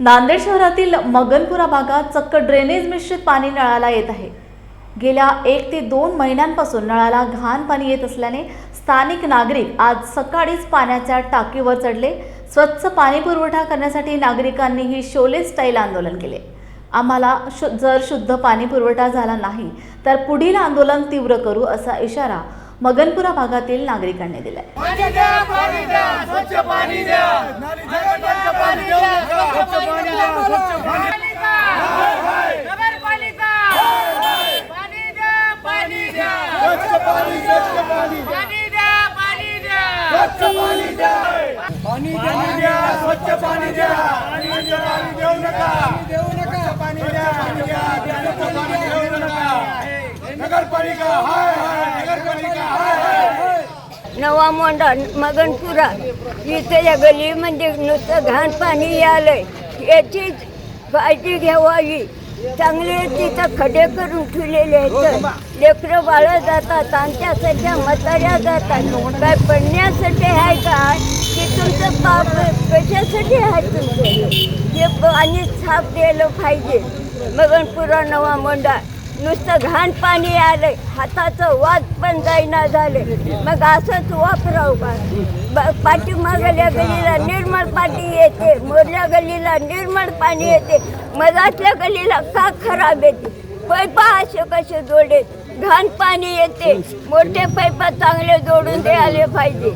नांदेड शहरातील मगनपुरा भागात चक्क ड्रेनेज मिश्रित पाणी नळाला येत आहे. गेल्या एक ते दोन महिन्यांपासून नळाला घाण पाणी येत असल्याने स्थानिक नागरिक आज सकाळीच पाण्याच्या टाकीवर चढले. स्वच्छ पाणी पुरवठा करण्यासाठी नागरिकांनीही शोले स्टाईल आंदोलन केले. आम्हाला शु जर शुद्ध पाणी पुरवठा झाला नाही तर पुढील आंदोलन तीव्र करू असा इशारा मगनपुरा भागातील नागरिकांनी दिलाय पाणी द्या पाणी द्या स्वच्छ पाणी द्या स्वच्छ पाणी द्या स्वच्छ पाणी द्या स्वच्छ पाणी नगरपालिका पाणी द्या पाणी द्या स्वच्छ पाणी स्वच्छ पाणी पाणी द्या पाणी द्या. स्वच्छ पाणी द्या. पाणी द्या. स्वच्छ पाणी द्या. पाणी द्या. पाणी देऊ नका. देऊ नका. पाणी द्या. पाणी द्या. स्वच्छ पाणी देऊ नका. नगरपालिका हाय हाय. नगरपालिका हाय हाय. नवा मोंडा मगनपुरा. इथे या गलीमध्ये नुसतं घाण पाणी आलंय याची काळजी घ्यावी चांगले तिथं खडे करून ठेवलेले आहेत. लेकरं बाळं जातात आमच्यासारख्या म्हाताऱ्या जातात. काय पडण्यासाठी आहे का? की तुमचं पाप कशासाठी आहे तुमचं? हे पाणी साफ द्यायला पाहिजे. मगनपुरा नवा मोंडा नुसतं घाण पाणी आलंय हाताचं वाद पण जाईना झाले. मग असंच वापराव का पाठीमागल्या गलीला निर्मळ पाणी येते मोरल्या गलीला निर्मळ पाणी येते. मधातल्या गलीला का खराब येते? पैपा असे कसे जोडे घाण पाणी येते. मोठे पैपा चांगले जोडून द्यायला पाहिजे.